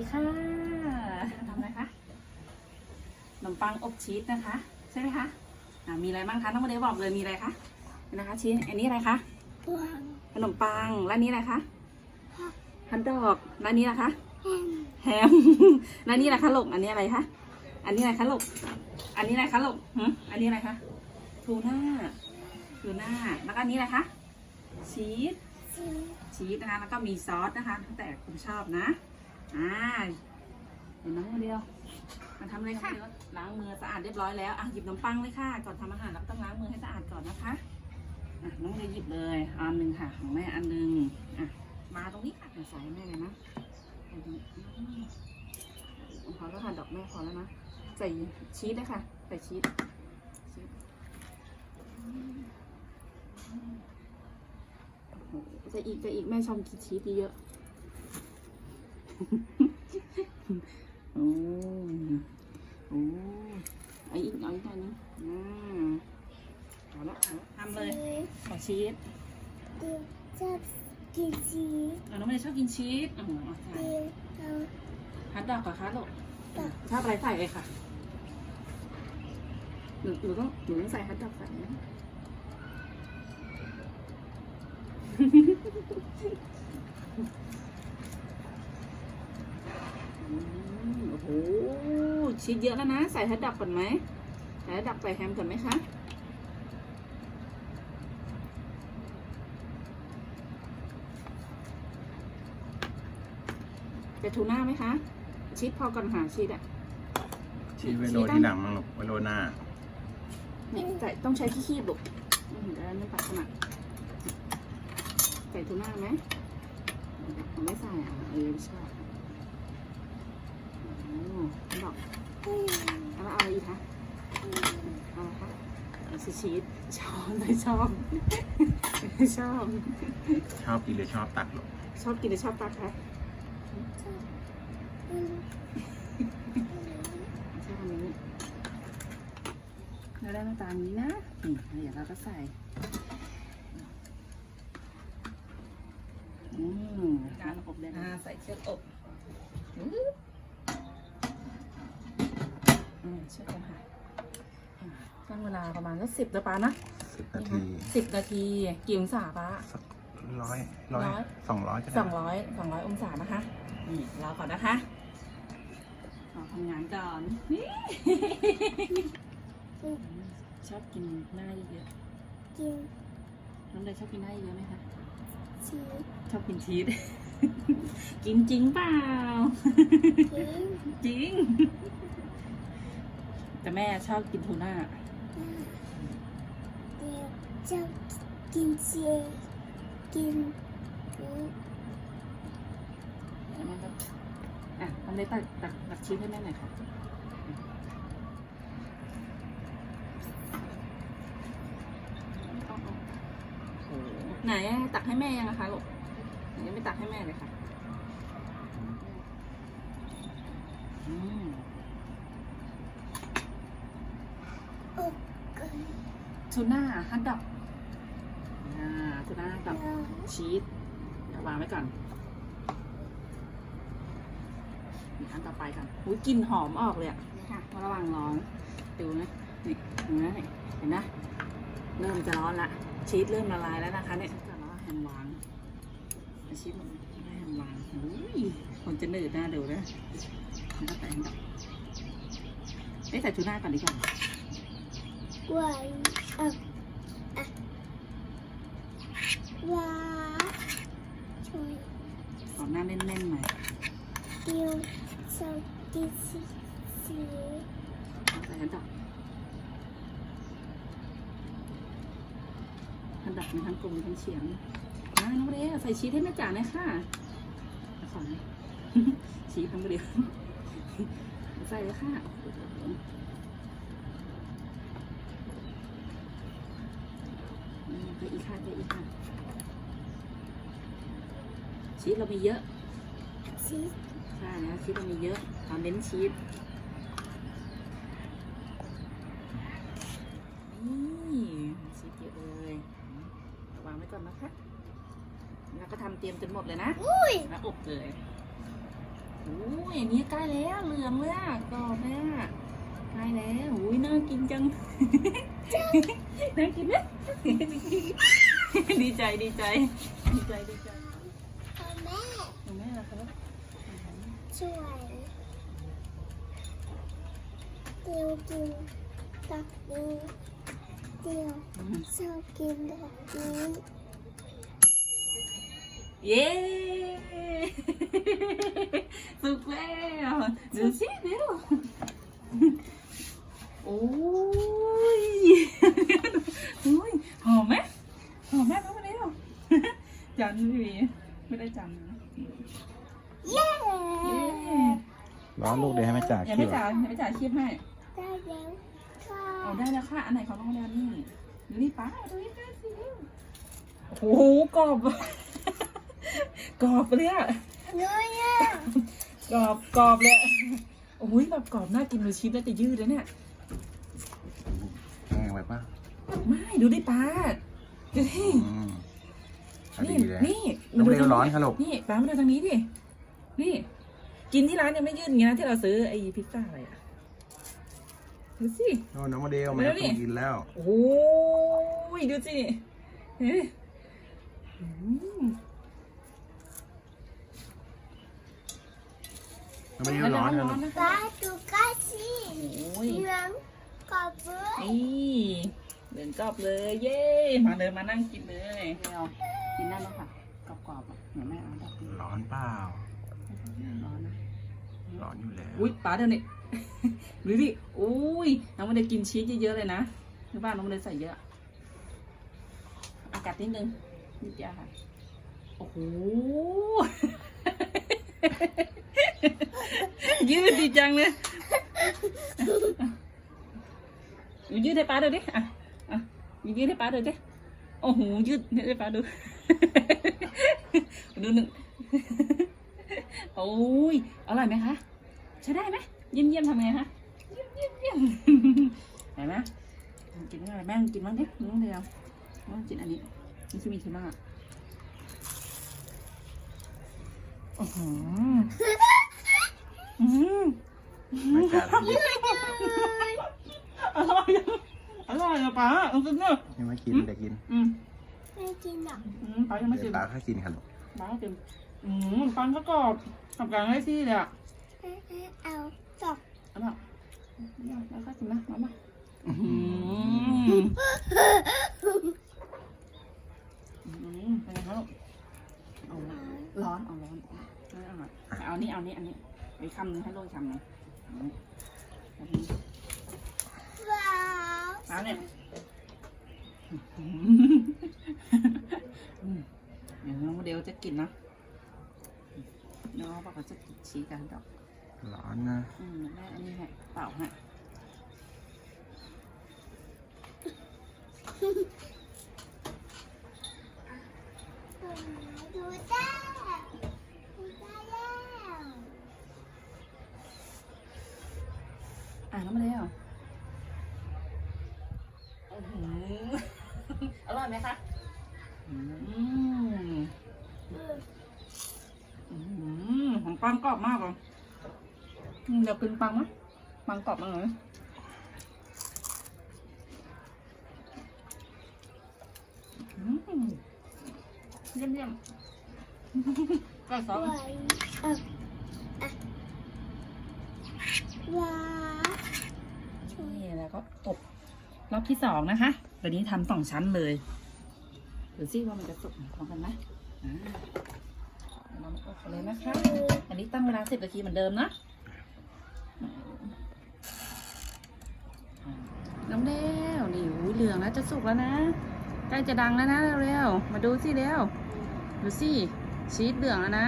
ดีค่ะทำอะไรคะขนมปังอบชีสนะคะ ใช่ไหมคะอ่ามีอะไรบ้างคะน้องโมเดลบอกเลยมีอะไรคะนี่นะคะชีสอันนี้อะไรคะวางขนมปังแล้วอันนี้อะไรคะฮันดอกแล้วอันนี้นะคะแฮมแฮมแล้วนี่อะไรคะลูกอันนี้อะไรคะอันนี้อะไรคะลูกอันนี้อะไรคะลูกหึอันนี้อะไรคะทูน่าทูน่าแล้วก็อันนี้อะไรคะชีสซีชีสนะคะแล้วก็มีซอสนะคะแล้วแต่คุณชอบนะ อ่าเดี๋ยวน้องเดียว มาทำเลยค่ะล้างมือสะอาดเรียบร้อยแล้วอะหยิบขนมปังเลยค่ะ ก่อนทำอาหารเราต้องล้างมือให้สะอาดก่อนนะคะอะน้องเดียวหยิบเลยอันหนึ่งค่ะ ของแม่อันหนึ่งอะมาตรงนี้ค่ะใส่แม่เลยนะใส่ตรงนี้พอแล้วค่ะดอกแม่พอแล้วนะใส่ชีสเลยค่ะใส่ชีสชีสโอ้โหใส่อีกใส่อีกแม่ชอบกินชีสเยอะ โอ้โอ้เอาอีกเอาอีกหน่อยนึงอ่าเอาละเอาละทำเลย ขอชีสเดี๋ยวชอบกินชีสอะน้องเมย์ชอบกินชีสอ๋อเอาใส่เดี๋ยวเอาฮัทดอกกับคะลูกตักชอบอะไรใส่เลยค่ะหนูหนูต้องหนูต้องใส่ฮัทดอกใส่นะ อืมโอ้โหชีสเยอะแล้วนะ ใส่ฮัทดอกก่อนไหมใส่ฮัทดอกใส่แฮมก่อนไหมคะจะทูน่าไหมคะ ชีสพอก่อนหาชีสอะชีสไวโรที่หลังมั้งลูกไวโรหน้าเนี่ยใส่ต้องใช้ขี้คีบลูกอืมเดี๋ยวไม่ปัดขนาดใส่ทูน่าไหมผมไม่ใส่อะเออไม่ชอบโอ้ ดอกแล้วเอาอะไรอีกคะเอาอะไรคะเอาชีสชอบไม่ชอบไม่ชอบ ชอบกินหรือชอบตัดลูกชอบกินหรือชอบตักคะชอบอันนี้แล้วได้หน้าตามนี้นะนี่เดี๋ยวเราก็ใส่อืมการอบเลยนะใส่เชือกอบ ชือกกันค่ะอ่าตั้งเวลาประมาณสักสิบนะป้านะสิบนาทีสิบนาทีกี่องศาป้าสักร้อยร้อยร้อยสองร้อยก็ได้สองร้อยสองร้อยองศานะคะนี่รอก่อนนะคะรอทำงานก่อนนี่ชอบกินหน้าเยอะกินๆน้องเลยชอบกินหน้าเยอะไหมคะชีสชอบกินชีสกินจริงเปล่ากินจริง แต่แม่ชอบกินทูน่าชอบกินชีสกินอืมแล้วมันก็อะทำเลยตักตักตักชีสให้แม่หน่อยค่ะไหนตักให้แม่ยังอะคะลูกยังไม่ตักให้แม่เลยค่ะอืม อบกัน ทูน่าฮัทดอกอ่าทูน่ากับแล้วชีสเดี๋ยววางไว้ก่อนนี่อันต่อไปกันอุ้ยกลิ่นหอมออกเลยอะนี่ค่ะระวังร้อนดูนะนี่เห็นไหมเห็นนะเริ่มจะร้อนละชีสเริ่มละลายแล้วนะคะเนี่ยจะแล้วแฮมวางเอาชีสลงให้แฮมวางอุ้ยคนจะหนืดหน้าดูนะแล้วก็ใส่แฮมดอกเอ้ยใส่ทูน่าก่อนดีกว่าไว้อะอะ ว้าช่วยขอหน้าแน่นๆหน่อยเดี๋ยวชอบกินชีสชีสเอาใส่ฮันดอกฮันดอกมีทั้งกลมมีทั้งเฉียงอ่าน้องเรใส่ชีสให้แม่จ๋าหน่อยค่ะเอาขอหน่อยชีสทั้งเดียวใส่เลยค่ะอืมไปอีกค่ะไปอีกค่ะ ชีสเรามีเยอะ ชีสใช่แล้วชีสเรามีเยอะเราเน้นชีสนี่ชีสเยอะเลยวางไว้ก่อนนะคะแล้วก็ทำเตรียมจนหมดเลยนะอุ้ยแล้วอบเลยโอ้ยอันนี้ใกล้แล้วเหลืองเลยอะกรอบเลยอะใกล้แล้วโอ้ยน่ากินจังน่ากินไหมดีใจดีใจดีใจดีใจ พ่อแม่ เห็นไหมล่ะครับ ช่วยเดียวกินตักนี้เดียวอืมชอบกินแบบนี้เย้สุกแล้วดูสิเร็วโอ้ยโอ้ อนลูกเดี๋ยวให้แม่จ๋ายังเคี่ไม่ยวจ่ายยังไม่จ่ายคีบให้ได้แล้วค่ะเอาได้แล้วค่ะ อันไหนของน้องแดนนี่ดูนี่ป้าดูนี่ป้าสิโอ้โหกรอบ กรอบเลยอะนุ้ยอะกรอบกรอบเลยอะโอ้ยแบบกรอบน่ากินเลยชีสน่าจะยืดเลยเนี่ย แห้งไปปะไม่ดูดิป้าดูดิอืมพอนี่ดีเลย นี่น้องเร็วทางร้อนค่ะลูก นี่ป้ามาดูทางนี้ดินี่ กินที่ร้านยังไม่ยืดอย่างนี้นะที่เราซื้อไอ้พิซซ่าอะไรอะดูสิโอ้น้องโมเดลมาเร็วดิต้องกินแล้ว โอ้ยดูสิเฮ้ยอืมน้องโมเดลร้อนค่ะลูกนะปลาตุกาชีโอ้ยเหลืองกรอบเบื้อนี่เดินกรอบเลยเย้มาเลยมานั่งกินเลยเดี๋ยวกินได้แล้วค่ะกรอบกรอบๆอะเห็นไหมเอาแบบนี้ร้อนเปล่า ร้อนนะร้อนอยู่แล้วอุ้ยป้าเดี๋ยวนี้ดูดิอุ้ยน้องมันได้กินชีสเยอะๆเลยนะที่บ้านน้องมันได้ใส่เยอะ อากาศนิดนึงนิดเดียวค่ะโอ้โหยืดดีจังเลยยืดให้ป้าดูดิอะอะยืดให้ป้าดูดิโอ้โหยืดให้ป้าดูดูหนึ่ง โอ้ย อร่อยไหมคะ ใช้ได้ไหมเยี่ยมเยี่ยมๆทำไงคะ เยี่ยมเยี่ยมเยี่ยมเห็นไหมกินอะไรแม่งกินบ้างดิน้องเดียวน้องกินอันนี้นี่คือมีเทน่าโอ้โหอืมแม่จ๋าทำดิอร่อยอะอร่อยอะป้าเอากินเนอะยังไม่กินเดี๋ยวกิน อืมไม่กินหรอกอืมป้ายังไม่เดี๋กิยนวตาค่ากินค่ะลูกป้ากิน อืมปังก็กรอบทำกลางให้ที่เลยอะเอาจบเอามาแล้วก็กินนะมามาอืมอืมเป็นไงครับลูกเอาร้อนเอาร้อนเอานี่เอานี่อันนี้ไปคำนึงให้ลูกคำนึงว้าวเอาเนี่ยเดี๋ยวน้องโมเดลจะกินนะ น้องบอกว่าจะกินชีสกันดอกร้อนนะอืมแม่อันนี้ให้เปล่าฮะดูจ้าดูจ้าแล้วอ่านแล้วมาเลยเหรออื้อหืออร่อยไหมคะ อืมอืมของ ปังกรอบมากเลยอืมเดี๋ยวกินปังไหมปังกรอบมากเลยเยี่ยมเยี่ยมก็ซอสอะอะว้าวนี่แล้วก็อบรอบที่สองนะคะตัวนี้ทำสองชั้นเลยดูซิว่ามันจะสุกพร้อมกันไหมอ่าเรามาอบกันเลยนะคะ นี้ตั้งเวลาสิบนาทีเหมือนเดิมนะ น้องเร็วนี่หูเหลืองแล้วจะสุกแล้วนะ ใกล้จะดังแล้วนะเร็วๆ มาดูสิเร็ว ดูสิชีสเหลืองแล้วนะ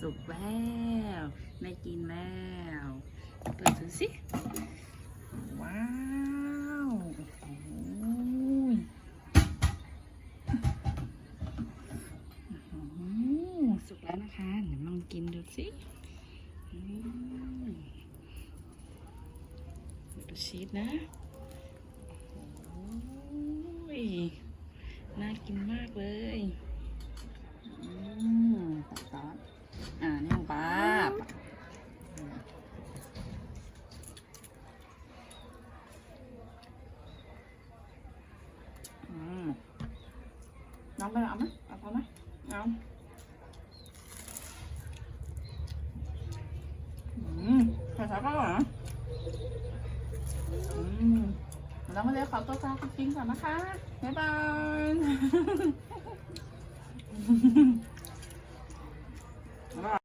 สุกแล้ว ยน่ากินมากเลยอืมตักซอสอ่านี่ของป้าน้องไปเอาไหมเอาพอไหมเอาอืมภาษาเกาหลี แล้วมาเรียขอตัวลาคุณปิงก่อนนะคะ บ๊ายบาย